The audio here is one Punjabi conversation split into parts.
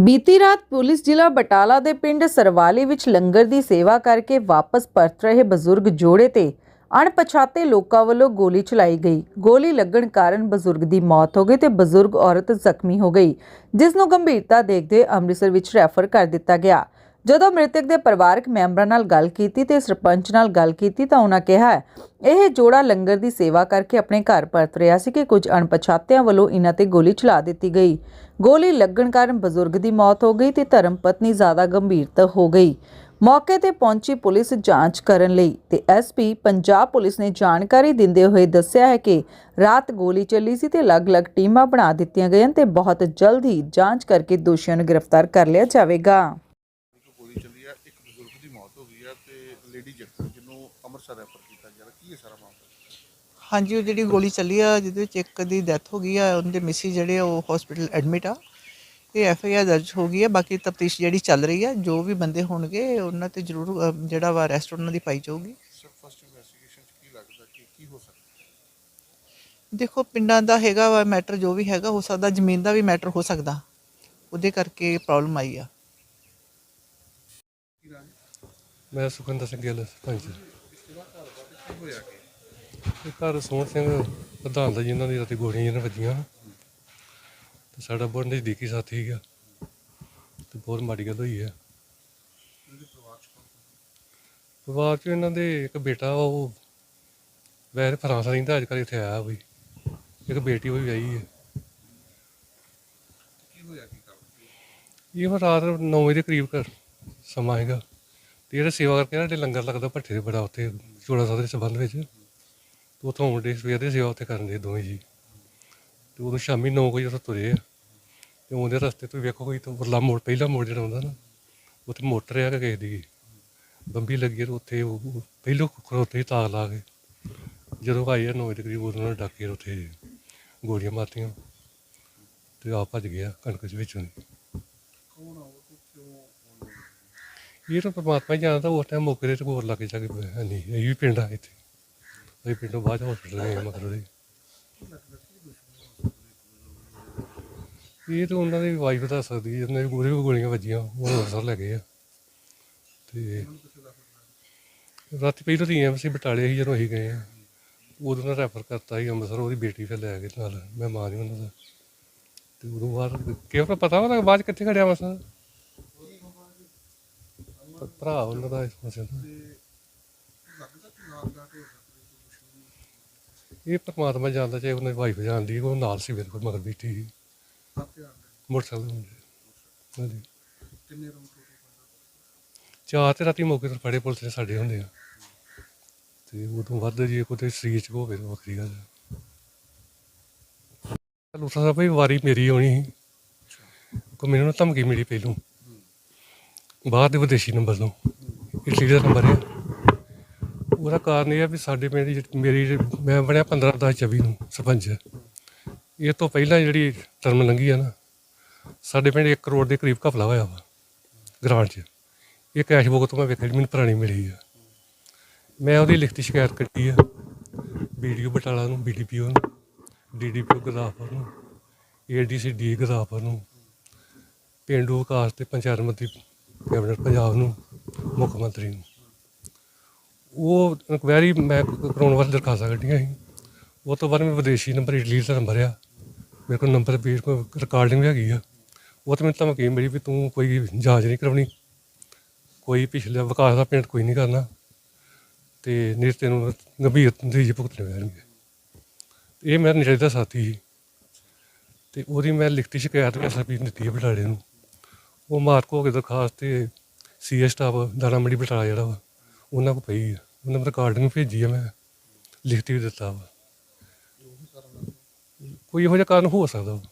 ਬੀਤੀ ਰਾਤ ਪੁਲਿਸ ਜ਼ਿਲ੍ਹਾ ਬਟਾਲਾ ਦੇ ਪਿੰਡ ਸਰਵਾਲੀ ਵਿੱਚ ਲੰਗਰ ਦੀ ਸੇਵਾ ਕਰਕੇ ਵਾਪਸ ਪਰਤ ਰਹੇ ਬਜ਼ੁਰਗ ਜੋੜੇ ਤੇ ਅਣਪਛਾਤੇ ਲੋਕਾਂ ਵੱਲੋਂ ਗੋਲੀ ਚਲਾਈ ਗਈ। ਗੋਲੀ ਲੱਗਣ ਕਾਰਨ ਬਜ਼ੁਰਗ ਦੀ ਮੌਤ ਹੋ ਗਈ ਤੇ ਬਜ਼ੁਰਗ ਔਰਤ ਜ਼ਖਮੀ ਹੋ ਗਈ, ਜਿਸ ਨੂੰ ਗੰਭੀਰਤਾ ਦੇਖਦੇ ਅੰਮ੍ਰਿਤਸਰ ਵਿੱਚ ਰੈਫਰ ਕਰ ਦਿੱਤਾ ਗਿਆ। ਜਦੋਂ ਮ੍ਰਿਤਕ ਦੇ ਪਰਿਵਾਰਕ ਮੈਂਬਰਾਂ ਨਾਲ ਗੱਲ ਕੀਤੀ ਤੇ ਸਰਪੰਚ ਨਾਲ ਗੱਲ ਕੀਤੀ ਤਾਂ ਉਹਨਾਂ ਕਿਹਾ, ਇਹ ਜੋੜਾ ਲੰਗਰ ਦੀ ਸੇਵਾ ਕਰਕੇ ਆਪਣੇ ਘਰ ਪਰਤ ਰਿਹਾ ਸੀ ਕਿ ਕੁਝ ਅਣਪਛਾਤਿਆਂ ਵੱਲੋਂ ਇਹਨਾਂ ਤੇ ਗੋਲੀ ਚਲਾ ਦਿੱਤੀ ਗਈ। ਗੋਲੀ ਲੱਗਣ ਕਾਰਨ ਬਜ਼ੁਰਗ ਦੀ ਮੌਤ ਹੋ ਗਈ ਤੇ ਧਰਮ ਪਤਨੀ ਜ਼ਿਆਦਾ ਗੰਭੀਰਤਾ ਹੋ ਗਈ। ਮੌਕੇ ਤੇ ਪਹੁੰਚੀ ਪੁਲਿਸ ਜਾਂਚ ਕਰਨ ਲਈ ਤੇ ਐਸਪੀ ਪੰਜਾਬ ਪੁਲਿਸ ਨੇ ਜਾਣਕਾਰੀ ਦਿੰਦੇ ਹੋਏ ਦੱਸਿਆ ਹੈ ਕਿ ਰਾਤ ਗੋਲੀ ਚੱਲੀ ਸੀ ਤੇ ਅਲੱਗ-ਅਲੱਗ ਟੀਮਾਂ ਬਣਾ ਦਿੱਤੀਆਂ ਗਈਆਂ ਤੇ ਬਹੁਤ ਜਲਦ ਹੀ ਜਾਂਚ ਕਰਕੇ ਦੋਸ਼ੀਆਂ ਨੂੰ ਗ੍ਰਿਫਤਾਰ ਕਰ ਲਿਆ ਜਾਵੇਗਾ ਇੱਕ ਗੋਲੀ ਚੱਲੀ ਆ ਇੱਕ ਹੋ ਗਈ ਆ ਤੇ ਲੇਡੀ ਜ਼ਖਮੀ ਜਿਹਨੂੰ ਅੰਮ੍ਰਿਤਸਰ ਰੈਫਰ ਕੀਤਾ ਗਿਆ ਵਾ। ਕੀ ਹੈ ਸਾਰਾ ਮਾਮਲਾ? ਹਾਂਜੀ ਉਹ ਜਿਹੜੀ ਗੋਲੀ ਚੱਲੀ ਆ ਜਿਹਦੇ ਵਿੱਚ ਇੱਕ ਦੀ ਡੈਥ ਹੋ ਗਈ ਆ ਉਹਦੇ ਮਿਸੀ ਜਿਹੜੇ ਆ ਉਹ ਹਸਪੀਟਲ ਐਡਮਿਟ ਆ। ਇਹ ਐਫ ਆਈ ਆਰ ਦਰਜ ਹੋ ਗਈ ਆ ਬਾਕੀ ਤਫਤੀਸ਼ ਜਿਹੜੀ ਚੱਲ ਰਹੀ ਆ ਜੋ ਵੀ ਬੰਦੇ ਹੋਣਗੇ ਉਹਨਾਂ ਤੇ ਜ਼ਰੂਰ ਅ, ਜਿਹੜਾ ਵਾ ਅਰੈਸਟ ਉਹਨਾਂ ਦੀ ਪਾਈ ਜਾਊਗੀ। ਸਰ ਫਸਟ ਇਨਵੈਸਟੀਗੇਸ਼ਨ ਚ ਕੀ ਲੱਗਦਾ ਕਿ ਕੀ ਹੋ ਸਕਦਾ? ਦੇਖੋ ਪਿੰਡਾਂ ਦਾ ਹੈਗਾ ਵਾ ਮੈਟਰ ਜੋ ਵੀ ਹੈਗਾ ਹੋ ਸਕਦਾ ਜ਼ਮੀਨ ਦਾ ਵੀ ਮੈਟਰ ਹੋ ਸਕਦਾ। ਉਹਦੇ ਕਰਕੇ ਪ੍ਰੋਬਲਮ ਆਈ ਆ। ਮੈਂ ਸੁਖਿੰਦਰ ਸਿੰਘ ਗਿੱਲ ਸਰਪੰਚ ਇਹ ਘਰ ਸੋਹਣ ਸਿੰਘ ਪ੍ਰਧਾਨ ਦਾ ਜਿਨ੍ਹਾਂ ਦੀ ਰਾਤੀ ਗੋਲੀਆਂ ਜਿਹਨਾਂ ਵੱਜੀਆਂ। ਤੇ ਸਾਡਾ ਬਹੁਤ ਨਜ਼ਦੀਕੀ ਸਾਥੀ ਸੀਗਾ। ਤੇ ਬਹੁਤ ਮਾੜੀ ਗੱਲ ਹੋਈ ਹੈ। ਪਰਿਵਾਰ ਚ ਇਹਨਾਂ ਦੇ ਇੱਕ ਬੇਟਾ ਵਾ, ਉਹ ਵੈਸੇ ਫਰਾਂਸ ਰਹਿੰਦਾ ਅੱਜ ਕੱਲ੍ਹ ਇੱਥੇ ਆਇਆ ਵੀ ਇੱਕ ਬੇਟੀ ਉਹ ਵੀ ਹੈ। ਇਹ ਰਾਤ 9 ਵਜੇ ਦੇ ਕਰੀਬ ਘਰ ਸਮਾਂ ਹੈਗਾ। ਤੇ ਜਿਹੜਾ ਸੇਵਾ ਕਰਕੇ ਨਾ ਜਿਹੜੇ ਲੰਗਰ ਲੱਗਦਾ ਭੱਠੇ ਦੇ ਬੜਾ ਉੱਥੇ ਚੋੜਾ ਸਾਹਿਬ ਦੇ ਸੰਬੰਧ ਵਿੱਚ। ਤੇ ਉੱਥੋਂ ਮੁੰਡੇ ਸਵੇਰ ਦੀ ਸੇਵਾ ਉੱਥੇ ਕਰਨ ਦੇ ਦੋਵੇਂ ਜੀ। ਤੇ ਉਦੋਂ ਸ਼ਾਮੀ 9 ਵਜੇ ਤੋਂ ਤੁਰੇ ਆ। ਤੇ ਉਹਦੇ ਰਸਤੇ ਤੋਂ ਵੇਖੋ ਕੋਈ ਤਾਂ ਉਰਲਾ ਮੋੜ, ਪਹਿਲਾ ਮੋੜ ਜਿਹੜਾ ਹੁੰਦਾ ਨਾ, ਉੱਥੇ ਮੋਟਰ ਆ ਕਿ ਕਿਸੇ ਦੀ ਬੰਬੀ ਲੱਗੀ ਆ ਤੇ ਉੱਥੇ ਉਹ ਉਹ ਪਹਿਲੋਂ ਖੜੋਤੇ ਹੀ ਤਾਕ ਲਾ ਕੇ, ਜਦੋਂ ਆਏ ਆ 9 ਵਜੇ ਦੇ ਕਰੀਬ ਉਦੋਂ ਉਹਨਾਂ ਨੇ ਡਾਕੇ ਉੱਥੇ ਗੋਲੀਆਂ ਮਾਰਤੀਆਂ। ਤੇ ਆ ਭੱਜ ਗਿਆ ਕਣਕ ਦੇ ਵਿੱਚੋਂ ਦੀ ਕੌਣ ਆ ਉਹ ਤੇ ਕਿਉਂ ਹੋਣ ਇਹ ਤਾਂ ਪਰਮਾਤਮਾ ਹੀ ਜਾਣਦਾ, ਉਸ ਟਾਈਮ ਮੌਕੇ ਦੇ ਹੋਰ ਲੱਗ ਜਾ ਕੇ ਹੈ ਨਹੀਂ। ਇਹ ਵੀ ਪਿੰਡ ਆ ਇੱਥੇ। ਅਸੀਂ ਪਿੰਡੋਂ ਬਾਅਦ ਹਸਪੀਟਲ ਗਏ ਮਤਲਬ ਦੇ। ਇਹ ਤਾਂ ਉਹਨਾਂ ਦੀ ਵਾਈਫ ਦੱਸ ਸਕਦੀ ਹੈ ਉਹਨਾਂ ਦੀ ਗੋਲੀ ਗੋਲੀਆਂ ਵੱਜੀਆਂ, ਉਹ ਅੰਮ੍ਰਿਤਸਰ ਲੈ ਗਏ ਆ। ਤੇ ਰਾਤੀ ਪਹਿਲਾਂ ਤਾਂ ਐਮਸੀ ਬਟਾਲੇ ਸੀ ਜਦੋਂ ਅਸੀਂ ਗਏ ਆ, ਉਦੋਂ ਨਾਲ ਰੈਫਰ ਕਰਤਾ ਸੀ ਅੰਮ੍ਰਿਤਸਰ, ਉਹਦੀ ਬੇਟੀ ਫਿਰ ਲੈ ਕੇ ਨਾਲ। ਮੈਂ ਮਾਂ ਦੀ ਉਹਨਾਂ ਦਾ। ਤੇ ਉਦੋਂ ਬਾਅਦ ਕਿਉਂ ਪਤਾ ਉਹਦਾ ਬਾਅਦ 'ਚ ਕਿੱਥੇ ਖੜਿਆ ਮਸਾ ਭਰਾ ਉਹਨਾਂ ਦਾ ਇਸ ਮਸੇ ਦਾ ਇਹ ਪਰਮਾਤਮਾ ਜਾਣਦਾ ਚਾਹੇ ਉਹਨਾਂ ਦੀ ਵਾਈਫ ਜਾਣਦੀ ਉਹ ਨਾਲ ਸੀ ਮੇਰੇ ਕੋਲ ਮਗਰ ਬੈਠੀ ਸੀ। ਮੋਟਰਸਾਈਕਲ ਦੇ ਮੁੰਡੇ ਹਾਂਜੀ। ਚਾਰ ਤੇ ਰਾਤੀ ਮੌਕੇ ਤੇ ਫੜੇ ਪੁਲਿਸ ਨੇ ਸਾਡੇ ਹੁੰਦੇ ਆ। ਤੇ ਉਦੋਂ ਵੱਧ ਜੇ ਕੋਈ ਸਰੀਰ ਚ ਹੋਵੇ ਤਾਂ ਵੱਖਰੀ ਗੱਲ ਹੈ ਲੂਸਾ ਸਾਹਿਬ ਵੀ ਵਾਰੀ ਮੇਰੀ ਆਉਣੀ ਸੀ। ਕੋ ਮੈਨੂੰ ਨਾ ਧਮਕੀ ਮਿਲੀ ਪਹਿਲੋਂ। ਬਾਹਰ ਦੇ ਵਿਦੇਸ਼ੀ ਨੰਬਰ ਤੋਂ ਇਟਲੀ ਦਾ ਨੰਬਰ ਹੈ ਉਹਦਾ ਕਾਰਨ ਇਹ ਆ ਵੀ ਸਾਡੇ ਪਿੰਡ ਦੀ ਜਿਹੜੀ- ਮੇਰੀ ਜਿਹੜੀ- ਮੈਂ ਬਣਿਆ 15 10 24 ਨੂੰ ਸਰਪੰਚ। ਇਹ ਤੋਂ ਪਹਿਲਾਂ ਜਿਹੜੀ ਟਰਮ ਲੰਘੀ ਆ ਨਾ, ਸਾਡੇ ਪਿੰਡ 1 ਕਰੋੜ ਦੇ ਕਰੀਬ ਘਪਲਾ ਹੋਇਆ ਵਾ ਗ੍ਰਾਂਟ 'ਚ। ਇਹ ਕੈਸ਼ ਬੁੱਕ ਤੋਂ ਮੈਂ ਵੇਖਿਆ ਜਿਹੜੀ ਮੈਨੂੰ ਪੁਰਾਣੀ ਮਿਲੀ ਆ। ਮੈਂ ਉਹਦੀ ਲਿਖਤੀ ਸ਼ਿਕਾਇਤ ਕੱਢੀ ਆ ਵੀਡੀਓ ਬਟਾਲਾ ਨੂੰ ਬੀਡੀਪੀਓ ਨੂੰ ਡੀਡੀਪੀਓ ਗੁਰਦਾਸਪੁਰ ਨੂੰ ਏਡੀਸੀ ਡੀ ਗੁਰਦਾਸਪੁਰ ਨੂੰ। ਪੇਂਡੂ ਵਿਕਾਸ ਤੇ ਪੰਚਾਇਤ ਮੰਤਰੀ ਕੈਬਨਿਟ ਪੰਜਾਬ ਨੂੰ, ਮੁੱਖ ਮੰਤਰੀ ਨੂੰ। ਉਹ ਇਨਕੁਆਇਰੀ ਮੈਂ ਕਰਾਉਣ ਵਾਸਤੇ ਦਰਖਾਸਤਾਂ ਕੱਢੀਆਂ ਸੀ। ਉਹ ਤੋਂ ਬਾਅਦ ਮੈਂ ਵਿਦੇਸ਼ੀ ਨੰਬਰ ਇਟਲੀ ਦਾ ਨੰਬਰ ਆ। ਮੇਰੇ ਕੋਲ ਨੰਬਰ ਵੀ ਰਿਕਾਰਡਿੰਗ ਵੀ ਹੈਗੀ ਆ। ਉਹ ਤੇ ਮੈਨੂੰ ਧਮਕੀ ਮਿਲੀ ਵੀ ਤੂੰ ਕੋਈ ਜਾਂਚ ਨਹੀਂ ਕਰਾਉਣੀ। ਕੋਈ ਪਿਛਲੇ ਵਿਕਾਸ ਦਾ ਪੇਂਟ ਕੋਈ ਨਹੀਂ ਕਰਨਾ। ਤੇ ਨਹੀਂ ਤੈਨੂੰ ਗੰਭੀਰ ਨਤੀਜੇ ਭੁਗਤਣੇ ਪੈਣਗੇ। ਇਹ ਮੇਰਾ ਨੇੜੇ ਦਾ ਸਾਥੀ ਸੀ। ਤੇ ਉਹਦੀ ਮੈਂ ਲਿਖਤੀ ਸ਼ਿਕਾਇਤ ਵੀ ਐਸਪੀ ਦਿੱਤੀ ਹੈ ਬਟਾਲੇ ਨੂੰ। ਉਹ ਮਾਰਕ ਹੋ ਕੇ ਦਰਖਾਸਤ ਤੇ ਸੀਏ ਸਟਾਫ ਦਾਣਾ ਮੰਡੀ ਬਟਾਲਾ ਜਿਹੜਾ ਵਾ, ਉਹਨਾਂ ਕੋ ਪਈ ਆ। ਉਹਨਾਂ ਨੇ ਰਿਕਾਰਡਿੰਗ ਭੇਜੀ ਆ ਮੈਂ। ਲਿਖਤੀ ਵੀ ਦਿੱਤਾ ਵਾ। ਕੋਈ ਇਹੋ ਜਿਹਾ ਕਾਰਨ ਹੋ ਸਕਦਾ ਵਾ।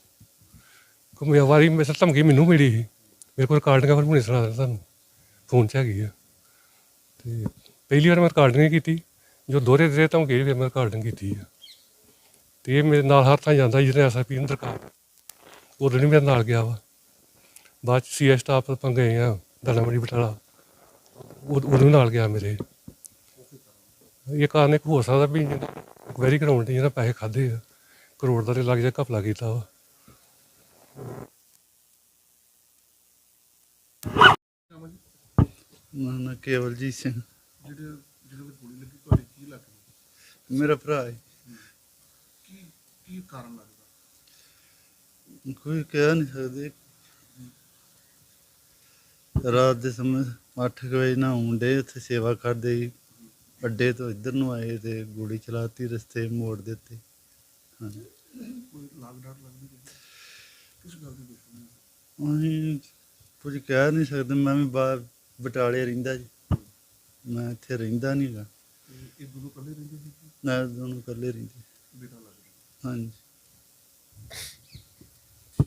ਕੋਈ ਮੈਂ ਵਾਰੀ, ਮੇਰੇ ਧਮਕੀ ਮੈਨੂੰ ਮਿਲੀ ਸੀ। ਮੇਰੇ ਕੋਲ ਰਿਕਾਰਡਿੰਗਾਂ ਫਿਰ ਹੁਣੇ ਸੁਣਾ ਦਿੰਦਾ ਤੁਹਾਨੂੰ। ਫੋਨ 'ਚ ਹੈਗੀ ਆ। ਤੇ ਪਹਿਲੀ ਵਾਰ ਮੈਂ ਰਿਕਾਰਡਿੰਗ ਕੀਤੀ। ਜੋ ਦੋਹਰੇ ਦੇ ਧਮਕੀ ਫਿਰ ਮੈਂ ਰਿਕਾਰਡਿੰਗ ਕੀਤੀ ਆ। ਤੇ ਇਹ ਮੇਰੇ ਨਾਲ ਹਰ ਥਾਂ ਜਾਂਦਾ ਜਿਹਨੇ ਐਸਆਈਪੀ ਨੂੰ ਦਰਕਾਰ ਉਦੋਂ ਨਹੀਂ ਮੇਰੇ ਨਾਲ ਗਿਆ ਵਾ। ਬਾਅਦ ਚ ਸੀਐਸ ਸਟਾਫ ਆਪਾਂ ਗਏ ਆ ਦਲਮੜੀ ਬਟਾਲਾ। ਉਹ ਉਹਨੂੰ ਨਾਲ ਗਿਆ ਮੇਰੇ। ਇਹ ਕਾਰਨ ਇੱਕ ਹੋ ਸਕਦਾ ਵੀ ਵੈਰੀ ਗਰਾਊਂਡ ਤੇ ਜਿਹੜਾ ਪੈਸੇ ਖਾਦੇ ਆ। ਕਰੋੜ ਦਾ ਤੇ ਲੱਗ ਜਾ ਘਪਲਾ ਕੀਤਾ ਵਾ। ਨਾਂ ਕੇਵਲਜੀਤ ਸਿੰਘ। ਜਿਹੜੇ ਜਿਹਨਾਂ ਦੇ ਗੋਲੀ ਲੱਗੀ ਤੁਹਾਡੇ ਕੀ ਲੱਗਦਾ ਮੇਰਾ ਭਰਾ ਹੈ। ਕੀ ਕੀ ਕਾਰਨ ਲੱਗਦਾ? ਕੋਈ ਕਹਿ ਨਹੀਂ ਸਕਦੇ। ਰਾਤ ਦੇ ਸਮੇਂ 8 ਵਜੇ ਨਾ ਹੁੰਦੇ ਉੱਥੇ ਸੇਵਾ ਕਰਦੇ ਸੀ ਅੱਡੇ ਤੋਂ ਇੱਧਰ ਨੂੰ ਆਏ ਤੇ ਗੋਲੀ ਚਲਾਤੀ ਰਸਤੇ ਮੋੜ ਦਿੱਤੇ। ਹਾਂਜੀ। ਕੋਈ ਲਾਗ ਡਾਟ ਲੱਗਦੀ ਕਿਤੇ? ਕਿਸ ਗੱਲ ਦੀ ਦੁਸ਼ਮਣੀ ਹੈ? ਅਸੀਂ ਕੁਝ ਕਹਿ ਨਹੀਂ ਸਕਦੇ ਮੈਂ ਵੀ ਬਾਹਰ ਬਟਾਲੇ ਰਹਿੰਦਾ ਜੀ। ਮੈਂ ਇੱਥੇ ਰਹਿੰਦਾ ਨਹੀਂਗਾ ਇਹ ਦੋਨੋਂ ਇਕੱਲੇ ਰਹਿੰਦੇ ਸੀ? ਨਾ ਦੋਨੋਂ ਇਕੱਲੇ ਰਹਿੰਦੇ। ਬੇਟਾ ਲੱਗਦਾ। ਹਾਂਜੀ।